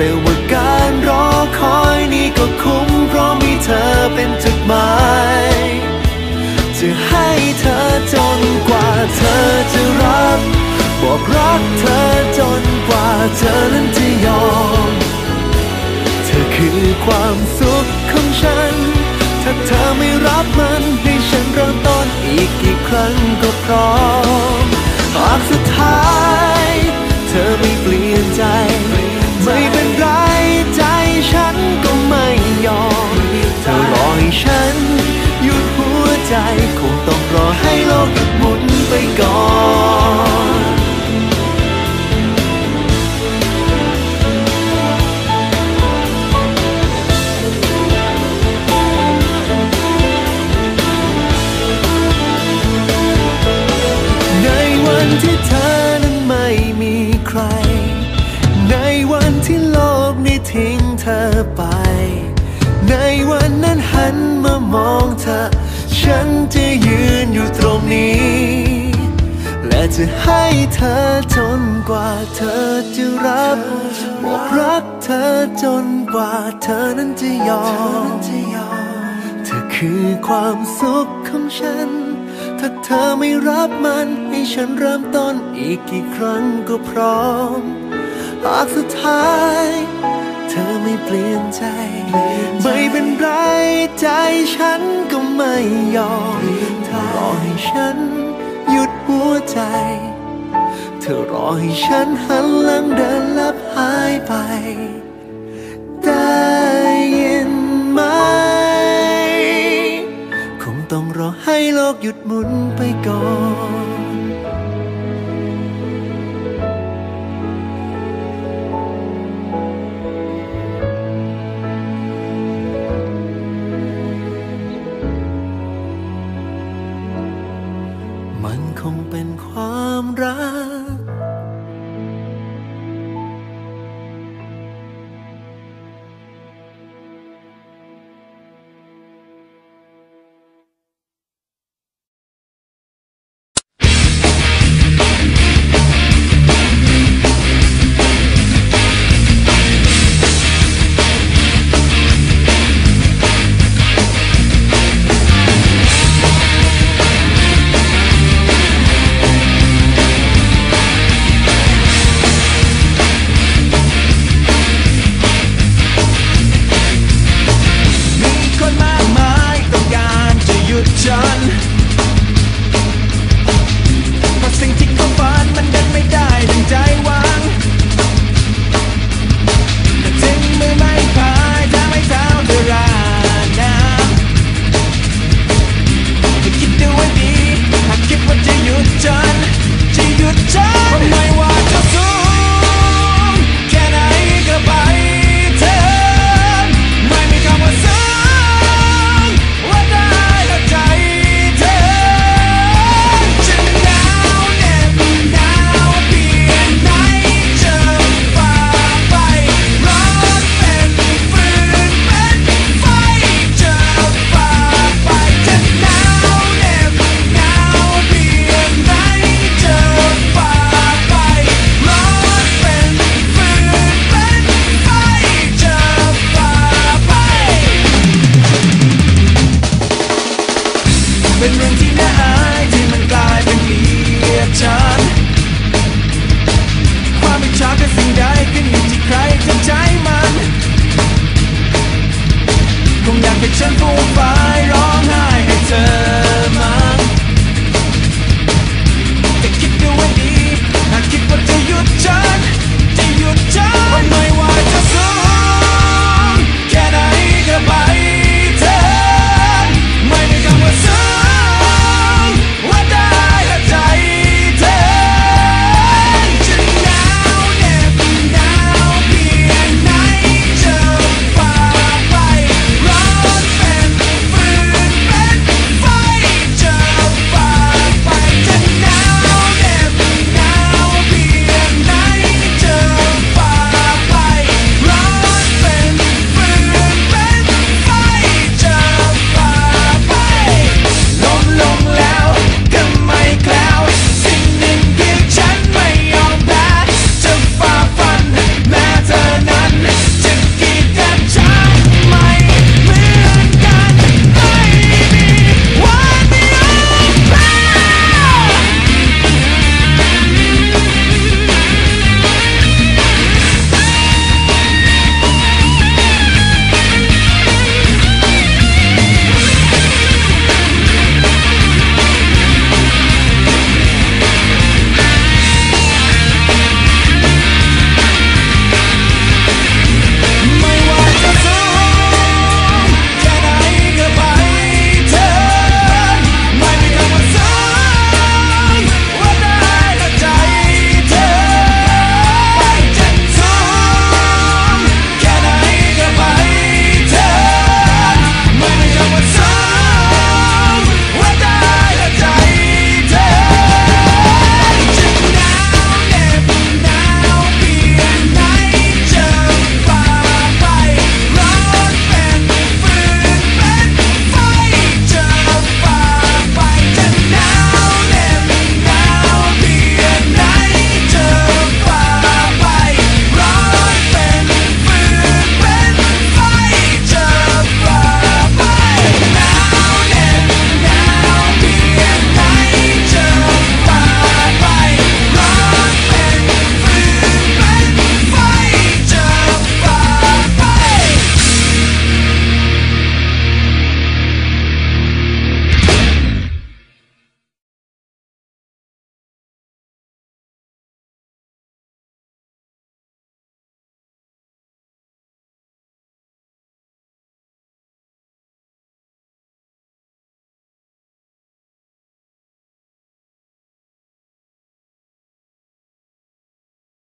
แต่ว่าการรอคอยนี้ก็คุ้มเพราะมีเธอเป็นจุดหมายจะให้เธอจนกว่าเธอจะรับ บอกรักเธอจนกว่าเธอนั้นจะยอม เธอคือความสุขของฉัน ถ้าเธอไม่รับมันให้ฉันเริ่มต้นอีกกี่ครั้งก็พร้อมหากสุดท้าย วันที่เธอนั้นไม่มีใคร ในวันที่โลกนี้ทิ้งเธอไป ในวันนั้นหันมามองเธอ ฉันจะยืนอยู่ตรงนี้ และจะให้เธอจนกว่าเธอจะรับ บอกรักเธอจนกว่าเธอนั้นจะยอม เธอคือความสุขของฉัน ถ้าเธอไม่รับมัน ฉันเริ่มต้นอีกกี่ครั้งก็พร้อม หากสุดท้าย เธอไม่เปลี่ยนใจ ไม่เป็นไรใจฉันก็ไม่ยอมเธอรอให้ฉันหยุดหัวใจ เธอรอให้ฉันหันหลังเดินลับหายไปได้ยินไหม คงต้องรอให้โลกหยุดหมุนไปก่อน ความรัก อยากให้ฉันฟูมฟาร้องไห้ให้เธอ